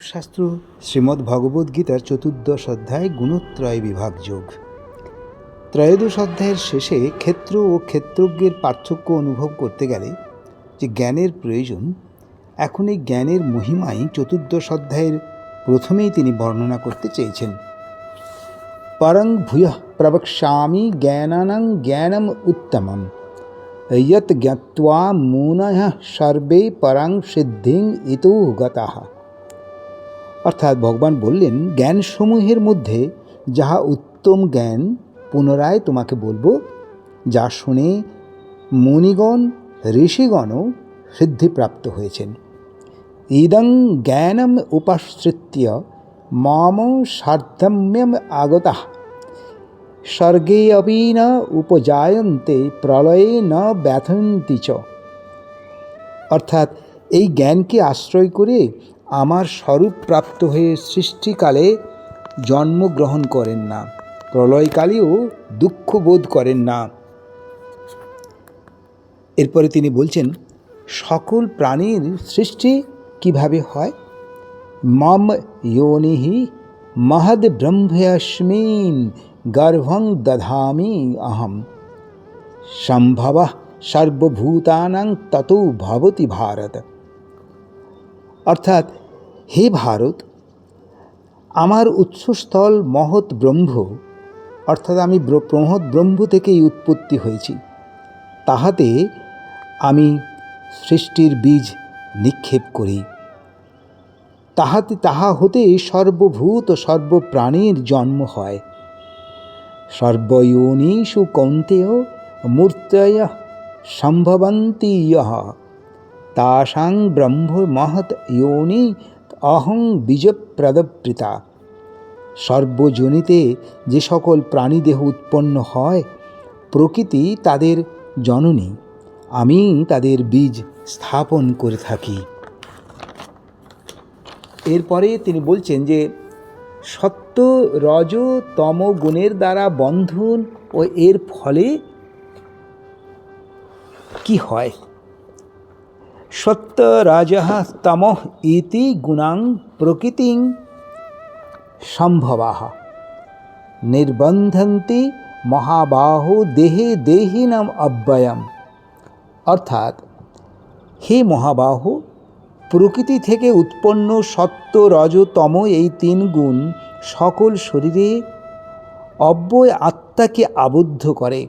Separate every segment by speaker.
Speaker 1: শাস্ত্র। শ্রীমদ্ ভগবদ্গীতার চতুর্দশ অধ্যায় গুণত্রয় বিভাগ যোগ। ত্রয়োদশ অধ্যায়ের শেষে ক্ষেত্র ও ক্ষেত্রজ্ঞের পার্থক্য অনুভব করতে গেলে যে জ্ঞানের প্রয়োজন, এখন এই জ্ঞানের মহিমাই চতুর্দশ অধ্যায়ের প্রথমেই তিনি বর্ণনা করতে চেয়েছেন। পরং ভূয় প্রবক্ষ্যামি জ্ঞানানং জ্ঞানম উত্তমম। ইয়ত জ্ঞাত মূনয় সর্বে পরং সিদ্ধিং ইতো গতা অর্থাৎ ভগবান বললেন, জ্ঞানসমূহের মধ্যে যাহা উত্তম জ্ঞান, পুনরায় তোমাকে বলব, যা শুনে মুনিগণ ঋষিগণও সিদ্ধিপ্রাপ্ত হয়েছেন। ইদং জ্ঞানম উপাশ্রিত্য মম সার্ধম্যম আগতা। স্বর্গে অপি ন উপজায়ন্তে, প্রলয়ে ন ব্যথন্তি চ। অর্থাৎ এই জ্ঞানকে আশ্রয় করে আমার স্বরূপ প্রাপ্ত হয়ে সৃষ্টিকালে জন্মগ্রহণ করেন না। প্রলয়কালেও দুঃখ বোধ করেন না। এরপরে তিনি বলছেন, সকল প্রাণীর সৃষ্টি কীভাবে হয়? মম যোনিহি মহদ ব্রহ্মস্মিন গর্ভং দধামি অহম সম্ভব সর্বভূতানাং তত ভবতি ভারত। অর্থাৎ, হে ভারত, আমার উৎসস্থল মহৎ ব্রহ্ম, অর্থাৎ আমি মহৎ ব্রহ্ম থেকেই উৎপত্তি হয়েছি, তাহাতে আমি সৃষ্টির বীজ নিক্ষেপ করি। তাহাতে, তাহা হতে সর্বভূত, সর্বপ্রাণীর জন্ম হয়। সর্বয়োনিষু কৌন্তেয় মূর্তয় সম্ভবন্তি তাসাং ব্রহ্ম মহৎ যোনি অহং বীজপ্রদবৃতা সর্বজনিতে যে সকল প্রাণীদেহ উৎপন্ন হয়, প্রকৃতি তাদের জননী, আমি তাদের বীজ স্থাপন করে থাকি। এরপরে তিনি বলছেন যে, সত্য রজ তম গুণের দ্বারা বন্ধন ও এর ফলে কি হয়? সত্য রাজ তম ইতি গুণাং প্রকৃতিং সম্ভবা। নির্বন্ধন্তি মহাবাহু দেহে দেহিনাম অব্যয়ম। অর্থাৎ, হে মহাবাহু, প্রকৃতি থেকে উৎপন্ন সত্য, রজ, তম এই তিন গুণ সকল শরীরে অব্যয় আত্মাকে আবদ্ধ করে।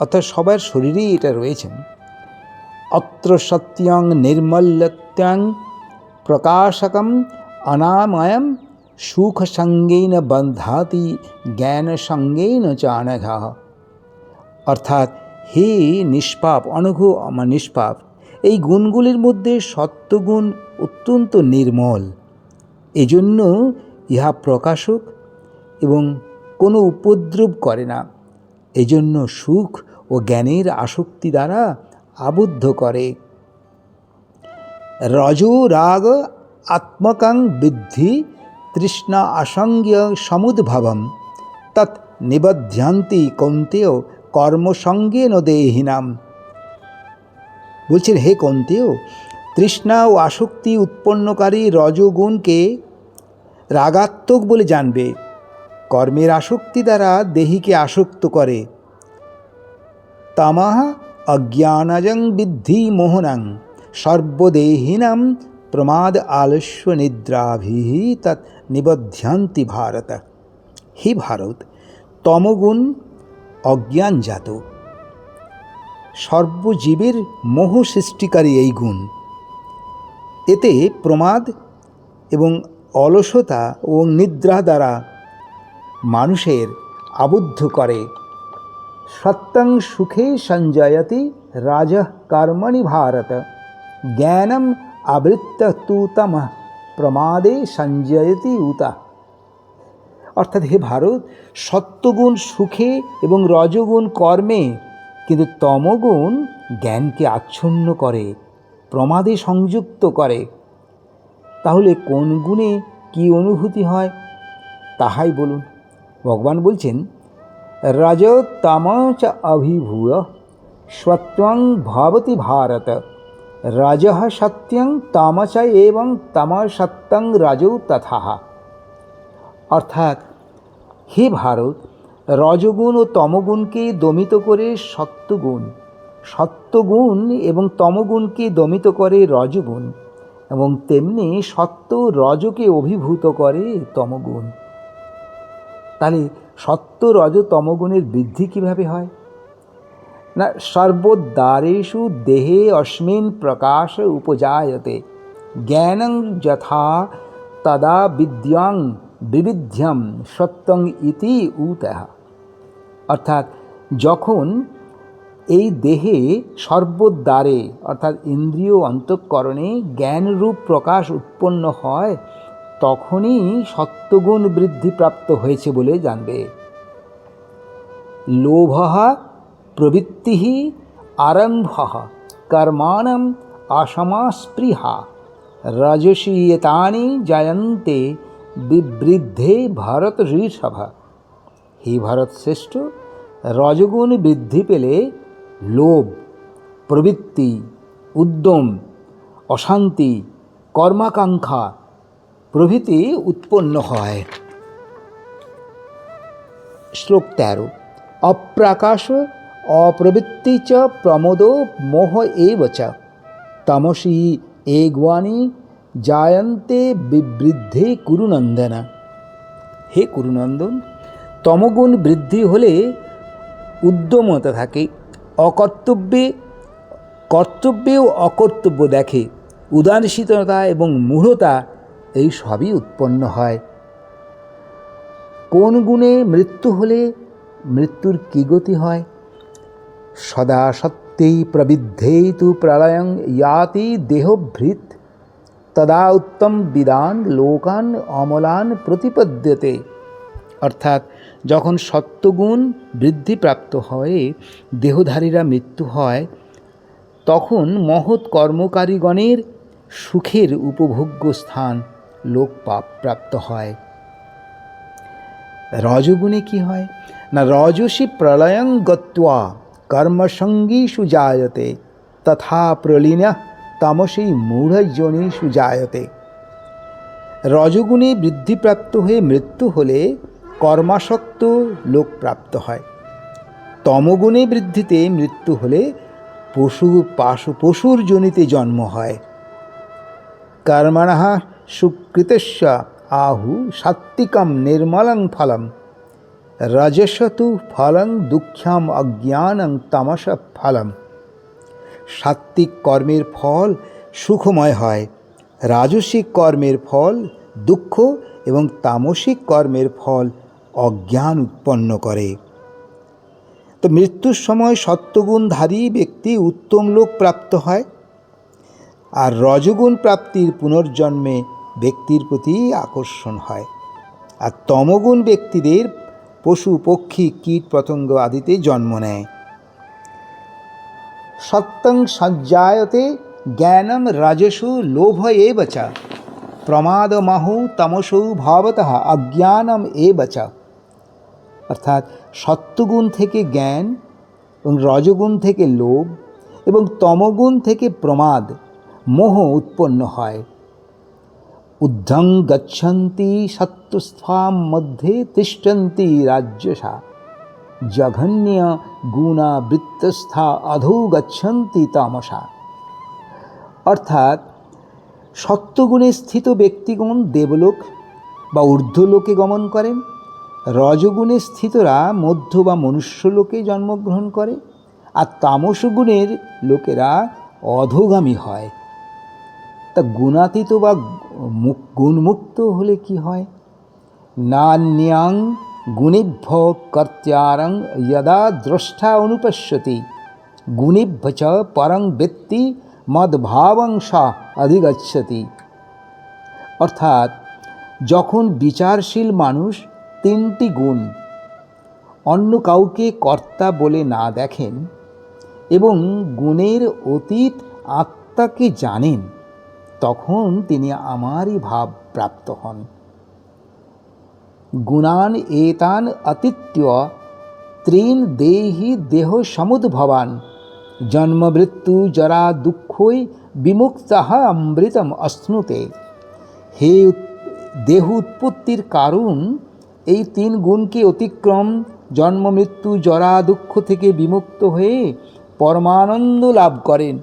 Speaker 1: অর্থাৎ সবার শরীরেই এটা রয়েছেন অত্র সত্যং নির্মল্যত্যাং প্রকাশকম অনাময়ম সুখসঙ্গেন বন্ধাতি জ্ঞানসঙ্গেন চানঘ অর্থাৎ হে নিষ্পাপ অনঘ নিষ্পাপ এই গুণগুলির মধ্যে সত্যগুণ অত্যন্ত নির্মল। এজন্য ইহা প্রকাশক এবং কোনো উপদ্রব করে না। এজন্য সুখ ও জ্ঞানের আসক্তি দ্বারা আবদ্ধ করে। রজ রাগ আত্মকাং বৃদ্ধি তৃষ্ণা আসঙ্গ সমুদ্ভবম। তৎ নিবধ্যান্তি কন্তেয় কর্মসঙ্গে ন দেহিনাম। বলছেন, হে কন্তেয়, তৃষ্ণা ও আসক্তি উৎপন্নকারী রজগুণকে রাগাত্মক বলে জানবে। কর্মের আসক্তি দ্বারা দেহিকে আসক্ত করে। তামাহা অজ্ঞানজং বিদ্ধি মোহনাং সর্বদেহিনাম প্রমাদ আলস্য নিদ্রাভি তৎ নিবধ্যান্তি ভারত হে ভারত তমগুণ অজ্ঞানজাত সর্বজীবের মোহ সৃষ্টিকারী এই গুণ এতে প্রমাদ এবং অলসতা ও নিদ্রা দ্বারা মানুষের আবদ্ধ করে সত্যং সুখে সঞ্জয়তি রাজ কর্মণি ভারত। জ্ঞানম আবৃত্ত তু তম প্রমাদে সঞ্জয়তি উতা। অর্থাৎ হে ভারত সত্যগুণ সুখে এবং রজগুণ কর্মে, কিন্তু তমগুণ জ্ঞানকে আচ্ছন্ন করে, প্রমাদে সংযুক্ত করে। তাহলে কোন গুণে কি অনুভূতি হয়? তাহাই বলুন। ভগবান বলছেন রজতম চ অভিভূয় সত্বং ভবতি ভারত রাজ সত্যং তামস এবং তামসত্যং রাজৌ তথা অর্থাৎ হে ভারত, রজগুণ ও তমগুণকে দমিত করে সত্যগুণ সত্যগুণ এবং তমগুণকে দমিত করে রজগুণ, এবং তেমনি সত্য রজকে অভিভূত করে তমগুণ। তাহলে সত্য রজ তমগুণের বৃদ্ধি কীভাবে হয়? না সর্বোদ্দারেষু দেহে অস্মিন প্রকাশ উপজায়তে, জ্ঞানং যথা তদা বিদ্যাং বিবিধ্যম সত্যং ইতি উতঃ। অর্থাৎ যখন এই দেহে সর্বোদ্বারে, অর্থাৎ ইন্দ্রিয় অন্তঃকরণে জ্ঞানরূপ প্রকাশ উৎপন্ন হয় তখনই সত্যগুণ বৃদ্ধিপ্রাপ্ত হয়েছে বলে জানবে। লোভ প্রবৃত্তি আরম্ভ কর্মাণম আসমাস্পৃহা রজসীয়তানি জায়ন্তে বিবৃদ্ধে ভরত ঋষভ। হে ভারত শ্রেষ্ঠ, রজগুণ বৃদ্ধি পেলে লোভ, প্রবৃত্তি, উদ্যম, অশান্তি, কর্মাকাঙ্ক্ষা প্রভৃতি উৎপন্ন হয়। শ্লোক তেরো। অপ্রাকাশ, অপ্রবৃত্তি চ প্রমোদ মোহ এব চ। তমসী এগ্বাণী জায়ন্তে বিবৃদ্ধে কুরুনন্দনা। হে কুরুনন্দন, তমগুণ বৃদ্ধি হলে উদ্যমতা থাকে, অকর্তব্যে কর্তব্যে ও অকর্তব্য দেখে, উদাসীনতা এবং মূঢ়তা এই সবই উৎপন্ন হয়। কোন গুণে মৃত্যু হলে মৃত্যুর কী গতি হয়? সদা সত্যেই প্রবিদ্ধেই তু প্রলয়ং ইয়াতি দেহভৃত, তদা উত্তম বিদান লোকান অমলান প্রতিপদ্যতে। অর্থাৎ যখন সত্যগুণ বৃদ্ধিপ্রাপ্ত হয়ে দেহধারীরা মৃত্যু হয়, তখন মহৎ কর্মকারীগণের সুখের উপভোগ্য স্থান। লোক পাপ প্রাপ্ত হয়। রজগুণে কি হয়? না, রজসী প্রলয়ং গত্বা কর্মসঙ্গীষু জায়তে, তথা প্রলীনা তামসী মূঢ়জনীষু জায়তে। রজগুণে বৃদ্ধিপ্রাপ্ত হয়ে মৃত্যু হলে কর্মাসক্ত লোক প্রাপ্ত হয়। তমগুণে বৃদ্ধিতে মৃত্যু হলে পশু, পাশু, পশুর জনিতে জন্ম হয়। কর্মণ সুকৃতস্য আহু সাত্বিকম নির্মলং ফলম। রজসতু ফলং দুঃখ্যাম অজ্ঞানং তামস ফলম। সাত্বিক কর্মের ফল সুখময় হয়, রাজসিক কর্মের ফল দুঃখ এবং তামসিক কর্মের ফল অজ্ঞান উৎপন্ন করে। তো মৃত্যুর সময় সত্যগুণধারী ব্যক্তি উত্তম লোক প্রাপ্ত হয়, আর রজগুণ প্রাপ্তির পুনর্জন্মে ব্যক্তির প্রতি আকর্ষণ হয়। আর তমগুণ ব্যক্তিদের পশু, পক্ষী, কীট, পতঙ্গ আদিতে জন্ম নেয়। সত্যং সজ্জায়তে জ্ঞানম রাজসু লোভ এব চ। প্রমাদমাহু তমসৌ ভাবত অজ্ঞানম এব চ। অর্থাৎ সত্যগুণ থেকে জ্ঞান এবং রজগুণ থেকে লোভ এবং তমগুণ থেকে প্রমাদ, মোহ উৎপন্ন হয়। উদ্ধং গচ্ছন্তি সত্যস্থাম মধ্যে তিষ্ঠন্তি রাজ্যসা। জঘন্য গুণা বৃত্তস্থা অধৌ গচ্ছন্তি তামসা। অর্থাৎ সত্যগুণে স্থিত ব্যক্তিগণ দেবলোক বা ঊর্ধ্বলোকে গমন করেন, রজগুণে স্থিতরা মধ্য বা মনুষ্যলোকে জন্মগ্রহণ করে, আর তামসগুণের লোকেরা অধোগামী হয়। তা গুণাতীত বা গুণমুক্ত হলে কি হয়? নান্যাং গুণেভ্য কর্ত্যারং যদা দ্রষ্টা অনুপশ্যতি। গুণেভ্য চ পরং ব্যক্তি মদভাবং সা অধিগচ্ছতি। অর্থাৎ, যখন বিচারশীল মানুষ তিনটি গুণ অন্য কাউকে কর্তা বলে না দেখেন এবং গুণের অতীত আত্মাকে জানেন তখন তিনি আমারই ভাব প্রাপ্ত হন। গুণান এতান অতীত্য ত্রিন দেহি দেহ সমুদ্ভবান। জন্মমৃত্যু জরা দুঃখই বিমুক্ত অমৃতম অশ্নুতে। হে দেহ উৎপত্তির কারণ, এই তিন গুণকে অতিক্রম, জন্ম মৃত্যু জরা দুঃখ থেকে বিমুক্ত হয়ে পরমানন্দ লাভ করেন।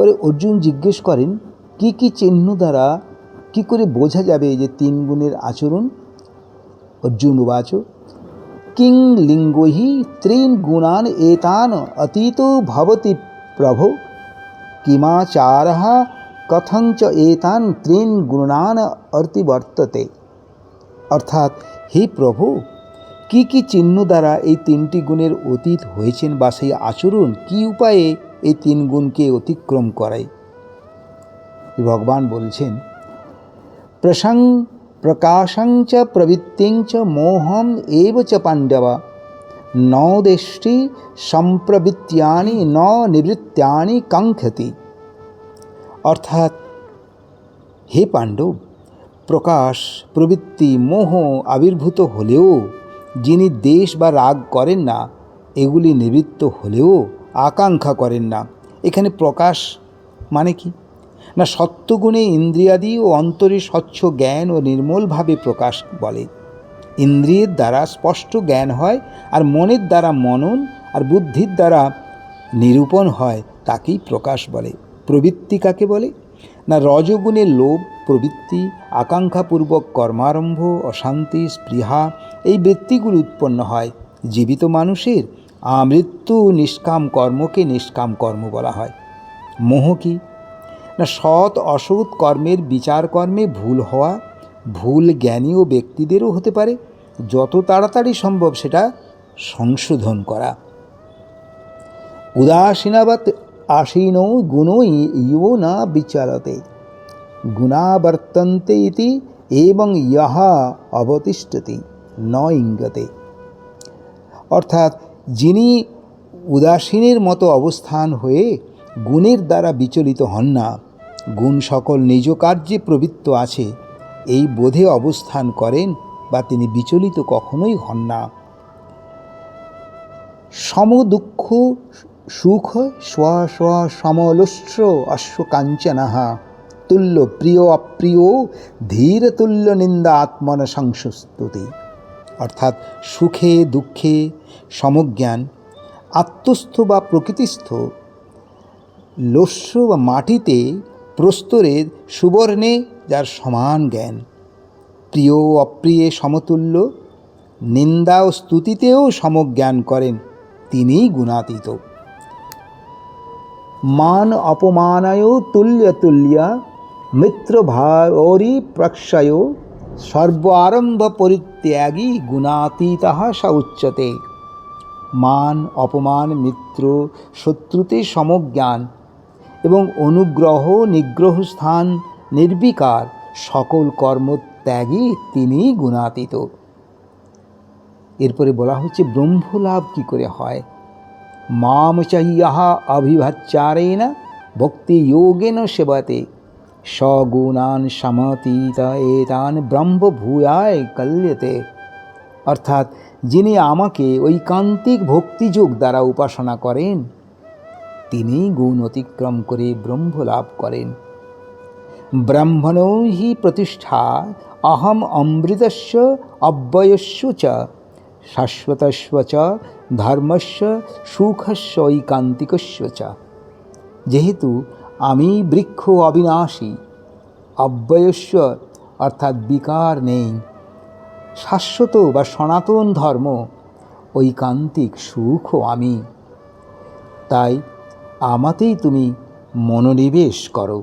Speaker 1: পরে অর্জুন জিজ্ঞেস করেন, কি কি চিহ্ন দ্বারা কি করে বোঝা যাবে যে তিন গুণের আচরণ? অর্জুন উবাচ, কিং লিঙ্গহি ত্রিন গুণান এতান অতীত ভবতি প্রভো। কিমাচার কথঞ্চ এতান ত্রিন গুণান অর্তিবর্ততে অর্থাৎ, হে প্রভু, কি কি চিহ্ন দ্বারা এই তিনটি গুণের অতীত হয়েছেন বা সেই আচরণ? কি উপায়ে এই তিন গুণকে অতিক্রম করায় ভগবান বলছেন, প্রসং প্রকাশং চ প্রবৃত্তিং চ মোহম এব চ পাণ্ডব। ন দেষ্টি সম্প্রবৃত্তিয়ানি, ন নিবৃত্তিয়ানি কাঙ্ক্ষতি। অর্থাৎ, হে পাণ্ডব, প্রকাশ, প্রবৃত্তি, মোহ আবির্ভূত হলেও, যিনি দেশ বা রাগ করেন না, এগুলি নিবৃত্ত হলেও আকাঙ্ক্ষা করেন না। এখানে প্রকাশ মানে কি? না, সত্যগুণে ইন্দ্রিয়াদি ও অন্তরে স্বচ্ছ জ্ঞান ও নির্মলভাবে প্রকাশ বলে। ইন্দ্রিয়ের দ্বারা স্পষ্ট জ্ঞান হয় আর মনের দ্বারা মনন আর বুদ্ধির দ্বারা নিরূপণ হয়, তাকেই প্রকাশ বলে। প্রবৃত্তি কাকে বলে? না রজগুণের লোভ, প্রবৃত্তি, আকাঙ্ক্ষাপূর্বক কর্মারম্ভ, অশান্তি, স্পৃহা, এই বৃত্তিগুলি উৎপন্ন হয়। জীবিত মানুষের আমৃত্যু নিষ্কাম কর্মকে নিষ্কাম কর্ম বলা হয়। মোহ কি? না, সৎ অসৎ কর্মের বিচার কর্মে ভুল হওয়া, ভুল জ্ঞানী ও ব্যক্তিদেরও হতে পারে। যত তাড়াতাড়ি সম্ভব সেটা সংশোধন করা। উদাসীনাবৎ আসীন গুণো ইয়ো না বিচারতে। গুণাবর্তন্তে ইতি এবং ইহা অবতিষ্ঠতি, ন ইঙ্গতে। অর্থাৎ যিনি উদাসীনের মতো অবস্থান হয়ে গুণের দ্বারা বিচলিত হন না, গুণ সকল নিজ কার্যে প্রবৃত্ত আছে, এই বোধে অবস্থান করেন বা তিনি বিচলিত কখনোই হন না। সম দুঃখ, সুখ, স্ব স্ব সমলস্য অশ্বকাঞ্চনাহা তুল্য, প্রিয়, অপ্রিয়, ধীর, তুল্য নিন্দা আত্মন সংস্তুতি অর্থাৎ সুখে, দুঃখে, সমজ্ঞান, আত্মস্থ বা প্রকৃতিস্থ, লস্য বা মাটিতে প্রস্তরের সুবর্ণে যার সমান জ্ঞান। প্রিয় অপ্রিয়ে সমতুল্য, নিন্দা ও স্তুতিতেও সমজ্ঞান করেন, তিনিই গুণাতীত। মান অপমানায় তুল্য তুল্যা মিত্র ভারি প্রক্ষয় সর্ব আরম্ভ পরিত্যাগী গুণাতীত স উচ্যতে মান, অপমান, মিত্র, শত্রুতে সমজ্ঞান এবং অনুগ্রহ, নিগ্রহ স্থান নির্বিকার সকল কর্মত্যাগী তিনি গুণাতীত। এরপরে বলা হচ্ছে, ব্রহ্মলাভ কি করে হয়? মাম চাইয়াহা অভিভাচারেণ ভক্তি যোগেন সেবাতে। সগুণান সমতীত এতান ব্রহ্ম ভূয়ায় কল্যতে। অর্থাৎ যিনি আমাকে ঐকান্তিক ভক্তিযোগ দ্বারা উপাসনা করেন, তিনি গুণ অতিক্রম করে ব্রহ্ম লাভ করেন। ব্রাহ্মণো হি প্রতিষ্ঠা, অহম অমৃতস্য, অব্যয়স্য চ, শাশ্বতস্ব চ, ধর্মস্য, সুখস্য, ঐকান্তিকস্য চ। যেহেতু আমি বৃক্ষ অবিনাশী, অব্যয়স্বর অর্থাৎ বিকার নেই। শাশ্বত বা সনাতন ধর্ম, ঐকান্তিক সুখ আমি। তাই আমাতেই তুমি মনোনিবেশ করো।